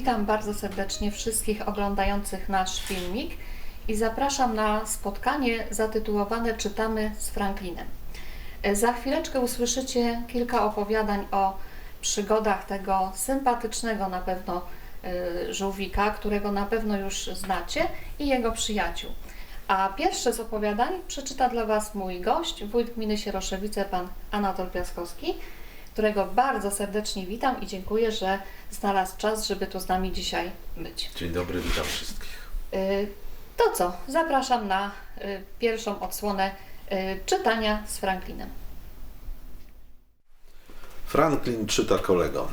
Witam bardzo serdecznie wszystkich oglądających nasz filmik i zapraszam na spotkanie zatytułowane Czytamy z Franklinem. Za chwileczkę usłyszycie kilka opowiadań o przygodach tego sympatycznego na pewno e, żółwika, którego na pewno już znacie i jego przyjaciół. A pierwsze z opowiadań przeczyta dla Was mój gość, wójt gminy Sieroszewice, pan Anatol Piaskowski, którego bardzo serdecznie witam i dziękuję, że znalazł czas, żeby tu z nami dzisiaj być. Dzień dobry, witam wszystkich. Y, To co? Zapraszam na y, pierwszą odsłonę y, czytania z Franklinem. Franklin czyta kolegom.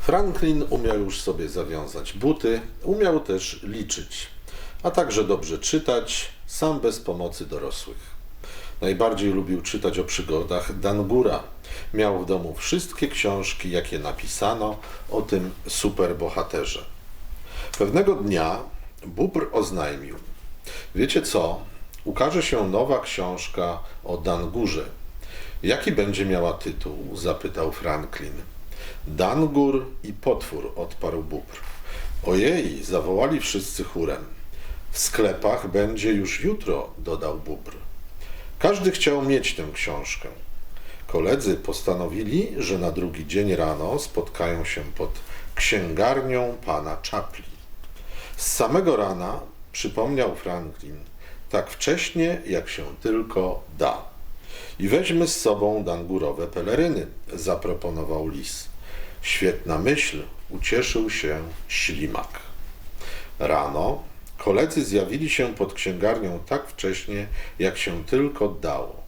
Franklin umiał już sobie zawiązać buty, umiał też liczyć, a także dobrze czytać, sam bez pomocy dorosłych. Najbardziej lubił czytać o przygodach Dangura. Miał w domu wszystkie książki, jakie napisano o tym superbohaterze. Pewnego dnia Bóbr oznajmił: Wiecie co? Ukaże się nowa książka o Dangurze. Jaki będzie miała tytuł? zapytał Franklin. Dangur i potwór, odparł Bóbr. Ojej, zawołali wszyscy chórem. W sklepach będzie już jutro, dodał Bóbr. Każdy chciał mieć tę książkę. Koledzy postanowili, że na drugi dzień rano spotkają się pod księgarnią pana Czapli. Z samego rana przypomniał Franklin, tak wcześnie jak się tylko da. I weźmy z sobą dangurowe peleryny, zaproponował lis. Świetna myśl, ucieszył się ślimak. Rano koledzy zjawili się pod księgarnią tak wcześnie, jak się tylko dało.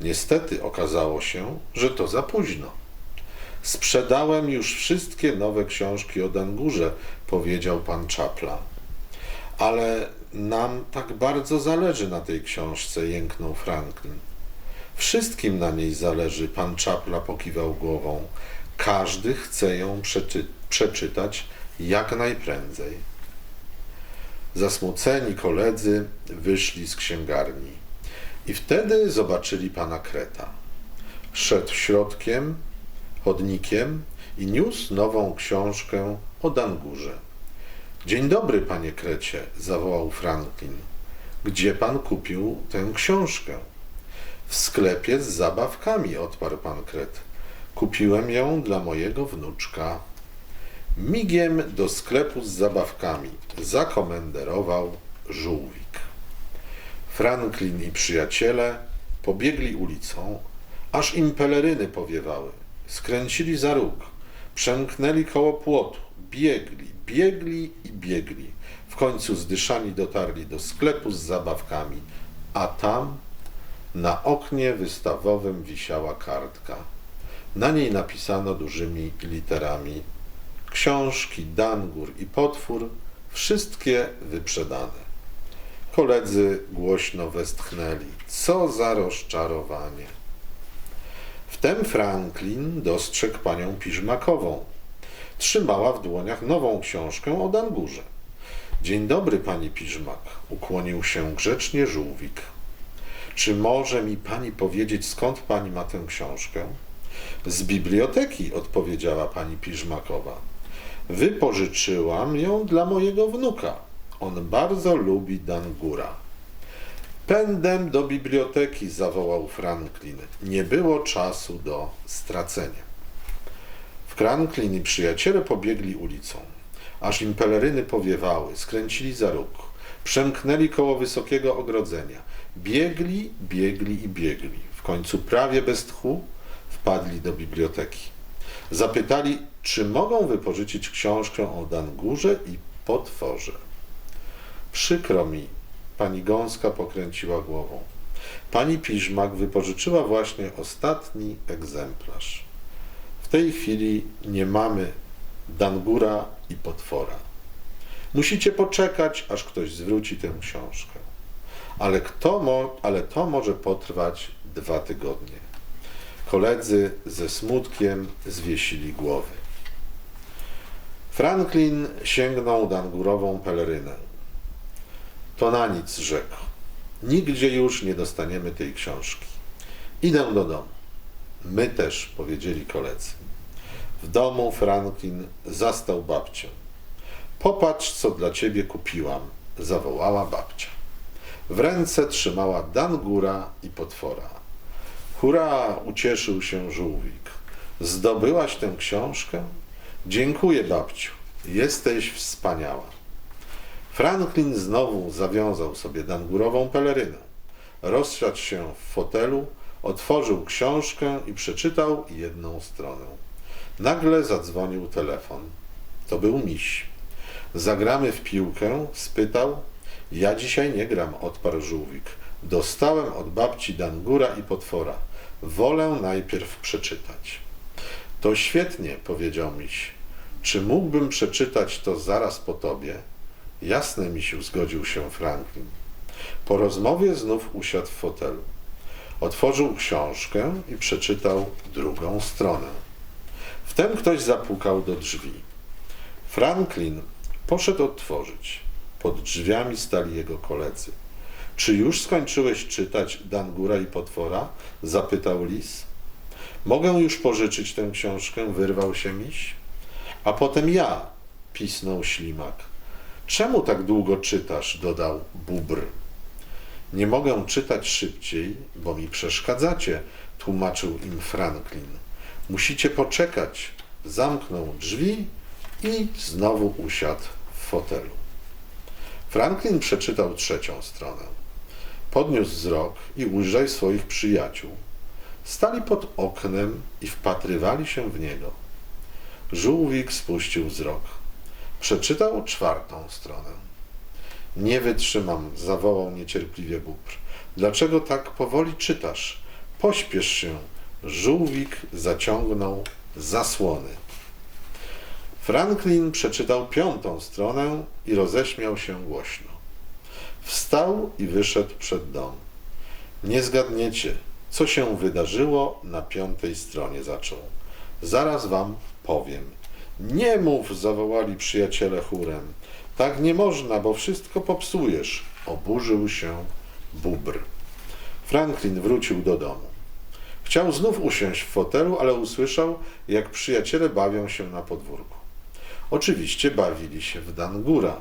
Niestety okazało się, że to za późno. Sprzedałem już wszystkie nowe książki o Dangurze, powiedział pan Czapla. Ale nam tak bardzo zależy na tej książce, jęknął Franklin. Wszystkim na niej zależy, pan Czapla pokiwał głową. Każdy chce ją przeczy- przeczytać jak najprędzej. Zasmuceni koledzy wyszli z księgarni i wtedy zobaczyli pana Kreta. Szedł środkiem, chodnikiem i niósł nową książkę o Dangurze. Dzień dobry, panie Krecie, zawołał Franklin. Gdzie pan kupił tę książkę? W sklepie z zabawkami, odparł pan Kret. Kupiłem ją dla mojego wnuczka. Migiem do sklepu z zabawkami zakomenderował żółwik. Franklin i przyjaciele pobiegli ulicą, aż im peleryny powiewały. Skręcili za róg, przemknęli koło płotu, biegli, biegli i biegli. W końcu zdyszani dotarli do sklepu z zabawkami, a tam na oknie wystawowym wisiała kartka. Na niej napisano dużymi literami Książki, dangur i potwór, wszystkie wyprzedane. Koledzy głośno westchnęli. Co za rozczarowanie. Wtem Franklin dostrzegł panią Piżmakową. Trzymała w dłoniach nową książkę o dangurze. Dzień dobry, pani Piżmak, ukłonił się grzecznie żółwik. Czy może mi pani powiedzieć, skąd pani ma tę książkę? Z biblioteki, odpowiedziała pani Piżmakowa. Wypożyczyłam ją dla mojego wnuka. On bardzo lubi Dangura. Pędem do biblioteki, zawołał Franklin. Nie było czasu do stracenia. Franklin i przyjaciele pobiegli ulicą. Aż im peleryny powiewały, skręcili za róg, przemknęli koło wysokiego ogrodzenia. Biegli, biegli i biegli. W końcu prawie bez tchu wpadli do biblioteki. Zapytali, czy mogą wypożyczyć książkę o Dangurze i potworze. Przykro mi, pani Gąska pokręciła głową. Pani Piżmak wypożyczyła właśnie ostatni egzemplarz. W tej chwili nie mamy Dangura i potwora. Musicie poczekać, aż ktoś zwróci tę książkę. Ale, kto mo- ale to może potrwać dwa tygodnie. Koledzy ze smutkiem zwiesili głowy. Franklin sięgnął dangurową pelerynę. To na nic, rzekł. Nigdzie już nie dostaniemy tej książki. Idę do domu. My też, powiedzieli koledzy. W domu Franklin zastał babcię. Popatrz, co dla ciebie kupiłam, zawołała babcia. W ręce trzymała dangura i potwora. Hurra, ucieszył się żółwik. Zdobyłaś tę książkę? Dziękuję, babciu. Jesteś wspaniała. Franklin znowu zawiązał sobie dangurową pelerynę. Rozsiadł się w fotelu, otworzył książkę i przeczytał jedną stronę. Nagle zadzwonił telefon. To był miś. Zagramy w piłkę? spytał. Ja dzisiaj nie gram, odparł żółwik. Dostałem od babci dangura i potwora. Wolę najpierw przeczytać. To świetnie, powiedział miś. Czy mógłbym przeczytać to zaraz po tobie? Jasne, misiu, zgodził się Franklin. Po rozmowie znów usiadł w fotelu. Otworzył książkę i przeczytał drugą stronę. Wtem ktoś zapukał do drzwi. Franklin poszedł otworzyć. Pod drzwiami stali jego koledzy. Czy już skończyłeś czytać Dangura i Potwora? zapytał lis. Mogę już pożyczyć tę książkę? wyrwał się miś. A potem ja, pisnął ślimak. Czemu tak długo czytasz? dodał bubr. Nie mogę czytać szybciej, bo mi przeszkadzacie, tłumaczył im Franklin. Musicie poczekać. Zamknął drzwi i znowu usiadł w fotelu. Franklin przeczytał trzecią stronę. Podniósł wzrok i ujrzał swoich przyjaciół. Stali pod oknem i wpatrywali się w niego. Żółwik spuścił wzrok. Przeczytał czwartą stronę. Nie wytrzymam, zawołał niecierpliwie Bóbr. Dlaczego tak powoli czytasz? Pośpiesz się. Żółwik zaciągnął zasłony. Franklin przeczytał piątą stronę i roześmiał się głośno. Wstał i wyszedł przed dom. Nie zgadniecie, co się wydarzyło na piątej stronie zaczął. Zaraz wam powiem. Nie mów, zawołali przyjaciele chórem. Tak nie można, bo wszystko popsujesz. Oburzył się bubr. Franklin wrócił do domu. Chciał znów usiąść w fotelu, ale usłyszał, jak przyjaciele bawią się na podwórku. Oczywiście bawili się w dangura.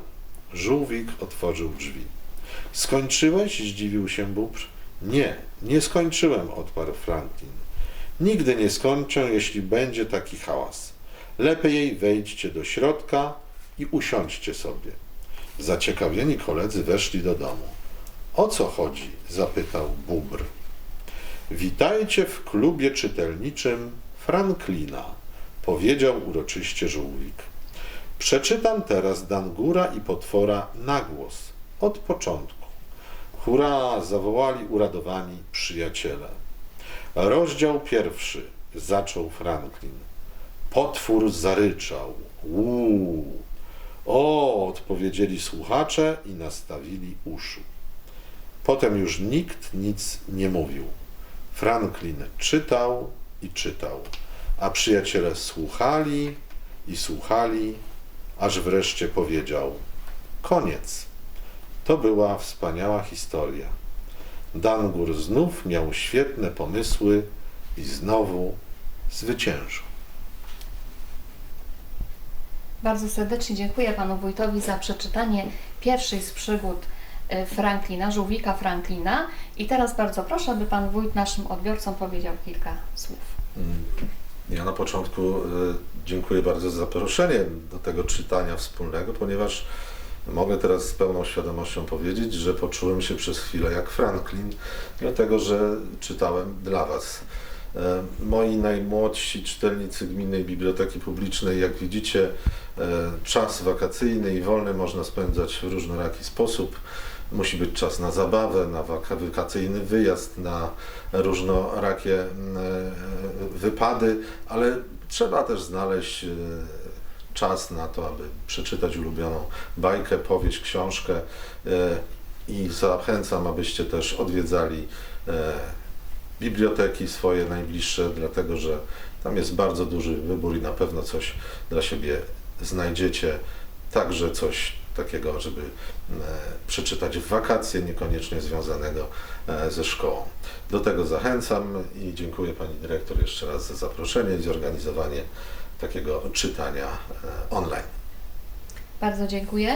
Żółwik otworzył drzwi. Skończyłeś? zdziwił się bubr. Nie, nie skończyłem, odparł Franklin. Nigdy nie skończę, jeśli będzie taki hałas. Lepiej wejdźcie do środka i usiądźcie sobie. Zaciekawieni koledzy weszli do domu. O co chodzi? zapytał bubr. Witajcie w klubie czytelniczym Franklina, powiedział uroczyście żółwik. Przeczytam teraz Dangura i Potwora na głos, od początku. Hurra! zawołali uradowani przyjaciele. Rozdział pierwszy, zaczął Franklin. Potwór zaryczał. Uuu. O, odpowiedzieli słuchacze i nastawili uszu. Potem już nikt nic nie mówił. Franklin czytał i czytał, a przyjaciele słuchali i słuchali, aż wreszcie powiedział: Koniec. To była wspaniała historia. Dangur znów miał świetne pomysły i znowu zwyciężył. Bardzo serdecznie dziękuję panu wójtowi za przeczytanie pierwszej z przygód e, Franklina, żółwika Franklina. I teraz bardzo proszę, aby pan wójt naszym odbiorcom powiedział kilka słów. Ja na początku e, dziękuję bardzo za zaproszenie do tego czytania wspólnego, ponieważ mogę teraz z pełną świadomością powiedzieć, że poczułem się przez chwilę jak Franklin, dlatego że czytałem dla Was. E, Moi najmłodsi czytelnicy Gminnej Biblioteki Publicznej, jak widzicie, e, czas wakacyjny i wolny można spędzać w różnoraki sposób. Musi być czas na zabawę, na waka- wakacyjny wyjazd, na różnorakie mm, e, wypady, ale trzeba też znaleźć czas na to, aby przeczytać ulubioną bajkę, powieść, książkę e, i zachęcam, abyście też odwiedzali e, biblioteki swoje najbliższe, dlatego że tam jest bardzo duży wybór i na pewno coś dla siebie znajdziecie, także coś takiego, żeby e, przeczytać w wakacje, niekoniecznie związanego ze szkołą. Do tego zachęcam i dziękuję Pani Dyrektor jeszcze raz za zaproszenie i zorganizowanie takiego czytania e, online. Bardzo dziękuję.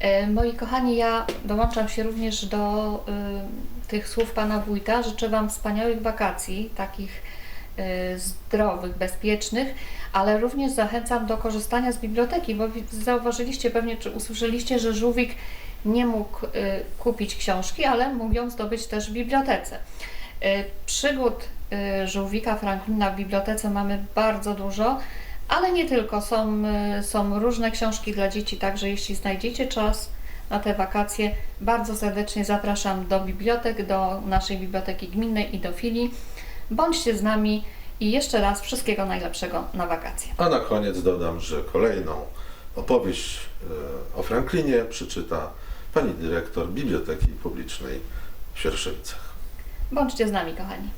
E, Moi kochani, ja dołączam się również do y, tych słów Pana Wójta. Życzę Wam wspaniałych wakacji, takich zdrowych, bezpiecznych, ale również zachęcam do korzystania z biblioteki, bo zauważyliście pewnie, czy usłyszeliście, że Żółwik nie mógł kupić książki, ale mógł ją zdobyć też w bibliotece. Przygód Żółwika Franklina w bibliotece mamy bardzo dużo, ale nie tylko. Są, y, są różne książki dla dzieci, także jeśli znajdziecie czas na te wakacje, bardzo serdecznie zapraszam do bibliotek, do naszej biblioteki gminnej i do filii. Bądźcie z nami i jeszcze raz wszystkiego najlepszego na wakacje. A na koniec dodam, że kolejną opowieść e, o Franklinie przeczyta pani dyrektor Biblioteki Publicznej w Sierszewicach. Bądźcie z nami, kochani.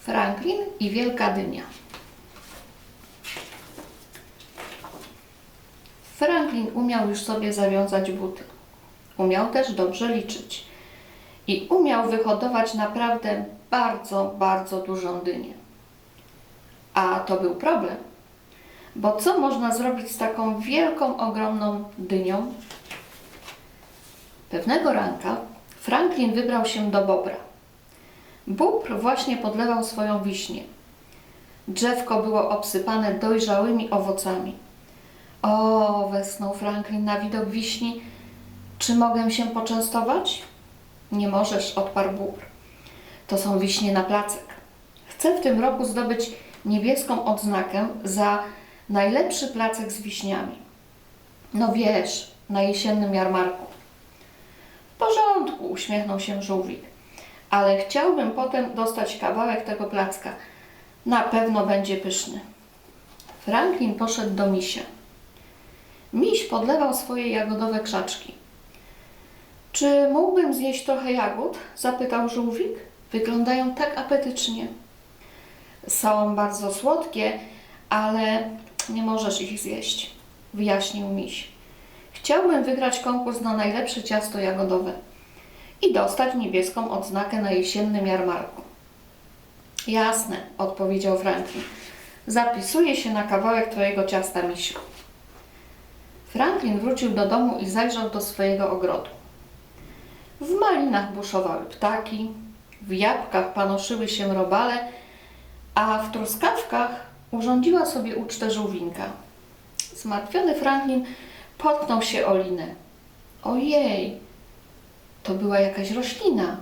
Franklin i Wielka Dynia. Franklin umiał już sobie zawiązać buty. Umiał też dobrze liczyć. I umiał wyhodować naprawdę bardzo, bardzo dużą dynię. A to był problem. Bo co można zrobić z taką wielką, ogromną dynią? Pewnego ranka Franklin wybrał się do Bobra. Bóbr właśnie podlewał swoją wiśnię. Drzewko było obsypane dojrzałymi owocami. O, westchnął Franklin na widok wiśni. Czy mogę się poczęstować? Nie możesz, odparł Bóbr. To są wiśnie na placek. Chcę w tym roku zdobyć niebieską odznakę za najlepszy placek z wiśniami. No wiesz, na jesiennym jarmarku. W porządku, uśmiechnął się żółwik. Ale chciałbym potem dostać kawałek tego placka. Na pewno będzie pyszny. Franklin poszedł do misia. Miś podlewał swoje jagodowe krzaczki. Czy mógłbym zjeść trochę jagód? zapytał żółwik. Wyglądają tak apetycznie. Są bardzo słodkie, ale nie możesz ich zjeść, wyjaśnił miś. Chciałbym wygrać konkurs na najlepsze ciasto jagodowe i dostać niebieską odznakę na jesiennym jarmarku. Jasne, odpowiedział Franklin. Zapisuję się na kawałek twojego ciasta, misiu. Franklin wrócił do domu i zajrzał do swojego ogrodu. W malinach buszowały ptaki, w jabłkach panoszyły się robale, a w truskawkach urządziła sobie ucztę żółwinka. Zmartwiony Franklin potknął się o linę. Ojej, to była jakaś roślina,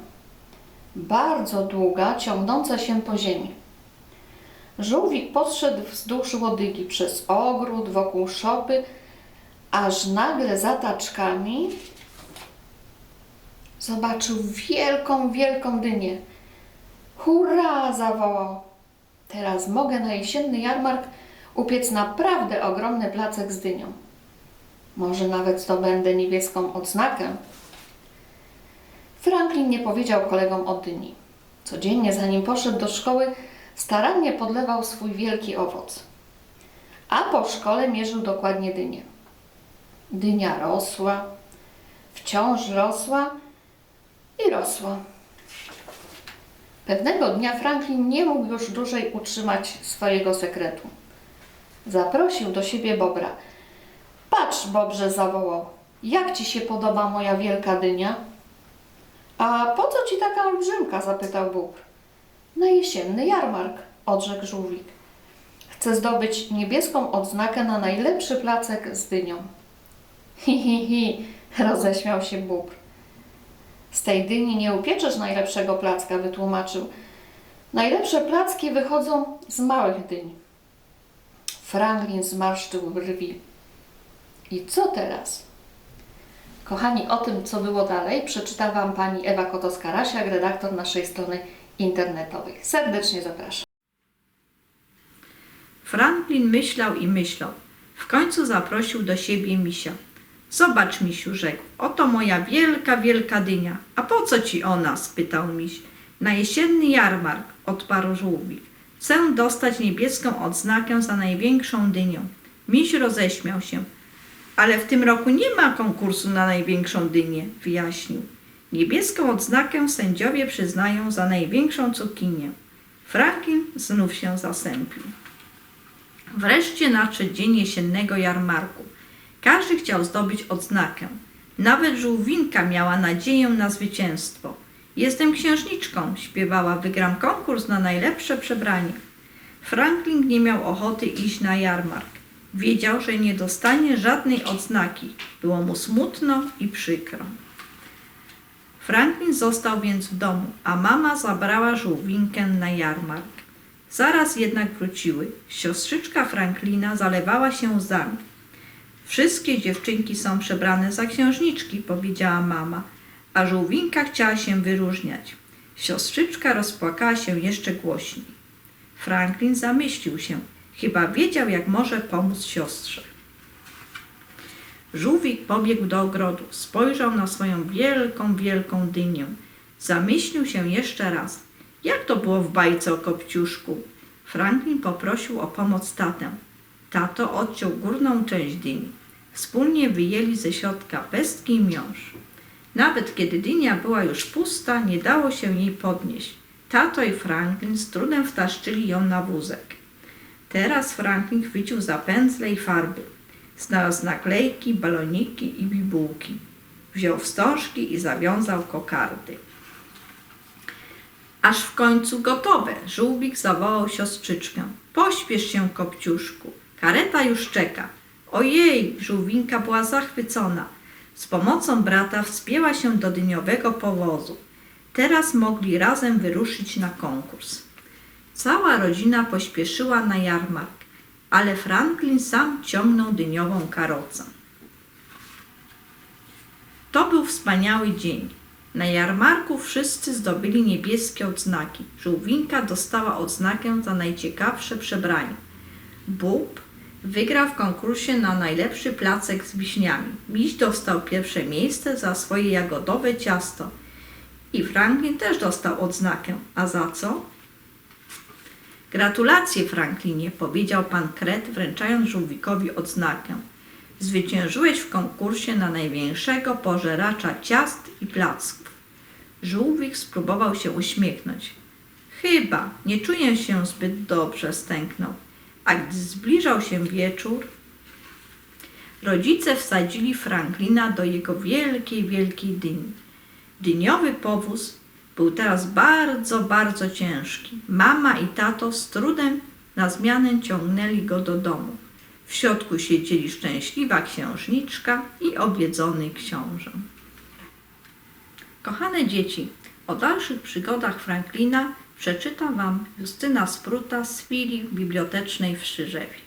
bardzo długa, ciągnąca się po ziemi. Żółwik podszedł wzdłuż łodygi przez ogród, wokół szopy, aż nagle za taczkami zobaczył wielką, wielką dynię. Hurra! zawołał. Teraz mogę na jesienny jarmark upiec naprawdę ogromny placek z dynią. Może nawet zdobędę niebieską odznakę. Franklin nie powiedział kolegom o dyni. Codziennie, zanim poszedł do szkoły, starannie podlewał swój wielki owoc. A po szkole mierzył dokładnie dynię. Dynia rosła, wciąż rosła i rosła. Pewnego dnia Franklin nie mógł już dłużej utrzymać swojego sekretu. Zaprosił do siebie Bobra. Patrz, Bobrze, zawołał. Jak ci się podoba moja wielka dynia? A po co ci taka olbrzymka? zapytał Bóbr. Na jesienny jarmark, odrzekł żółwik. Chcę zdobyć niebieską odznakę na najlepszy placek z dynią. Hi, hi, hi, roześmiał się Bóbr. Z tej dyni nie upieczesz najlepszego placka, wytłumaczył. Najlepsze placki wychodzą z małych dyń. Franklin zmarszczył brwi. I co teraz? Kochani, o tym, co było dalej, przeczyta Wam pani Ewa Kotowska-Rasiak, redaktor naszej strony internetowej. Serdecznie zapraszam. Franklin myślał i myślał. W końcu zaprosił do siebie misia. Zobacz, misiu, rzekł. Oto moja wielka, wielka dynia. A po co ci ona? spytał miś. Na jesienny jarmark, odparł żółwik. Chcę dostać niebieską odznakę za największą dynią. Miś roześmiał się. Ale w tym roku nie ma konkursu na największą dynię, wyjaśnił. Niebieską odznakę sędziowie przyznają za największą cukinię. Franklin znów się zasępił. Wreszcie nadszedł dzień jesiennego jarmarku. Każdy chciał zdobyć odznakę. Nawet żółwinka miała nadzieję na zwycięstwo. Jestem księżniczką, śpiewała, wygram konkurs na najlepsze przebranie. Franklin nie miał ochoty iść na jarmark. Wiedział, że nie dostanie żadnej odznaki. Było mu smutno i przykro. Franklin został więc w domu, a mama zabrała żółwinkę na jarmark. Zaraz jednak wróciły. Siostrzyczka Franklina zalewała się łzami. Wszystkie dziewczynki są przebrane za księżniczki, powiedziała mama, a żółwinka chciała się wyróżniać. Siostrzyczka rozpłakała się jeszcze głośniej. Franklin zamyślił się. Chyba wiedział, jak może pomóc siostrze. Żółwik pobiegł do ogrodu, spojrzał na swoją wielką, wielką dynię. Zamyślił się jeszcze raz. Jak to było w bajce o Kopciuszku? Franklin poprosił o pomoc tatę. Tato odciął górną część dyni. Wspólnie wyjęli ze środka pestki i miąższ. Nawet kiedy dynia była już pusta, nie dało się jej podnieść. Tato i Franklin z trudem wtaszczyli ją na wózek. Teraz Franklin chwycił za pędzle i farby. Znalazł naklejki, baloniki i bibułki. Wziął wstążki i zawiązał kokardy. Aż w końcu gotowe. Żółwik zawołał siostrzyczkę. Pośpiesz się, Kopciuszku. Kareta już czeka. Ojej, żółwinka była zachwycona. Z pomocą brata wspięła się do dyniowego powozu. Teraz mogli razem wyruszyć na konkurs. Cała rodzina pośpieszyła na jarmark, ale Franklin sam ciągnął dyniową karocę. To był wspaniały dzień. Na jarmarku wszyscy zdobyli niebieskie odznaki. Żółwinka dostała odznakę za najciekawsze przebranie. Bób wygrał w konkursie na najlepszy placek z wiśniami. Miś dostał pierwsze miejsce za swoje jagodowe ciasto. I Franklin też dostał odznakę. A za co? Gratulacje, Franklinie, powiedział pan Kret, wręczając żółwikowi odznakę. Zwyciężyłeś w konkursie na największego pożeracza ciast i placków. Żółwik spróbował się uśmiechnąć. Chyba, nie czuję się zbyt dobrze, stęknął. A gdy zbliżał się wieczór, rodzice wsadzili Franklina do jego wielkiej, wielkiej dyni. Dyniowy powóz był teraz bardzo, bardzo ciężki. Mama i tato z trudem na zmianę ciągnęli go do domu. W środku siedzieli szczęśliwa księżniczka i obiedzony książę. Kochane dzieci, o dalszych przygodach Franklina przeczyta Wam Justyna Spruta z filii bibliotecznej w Strzyżewie.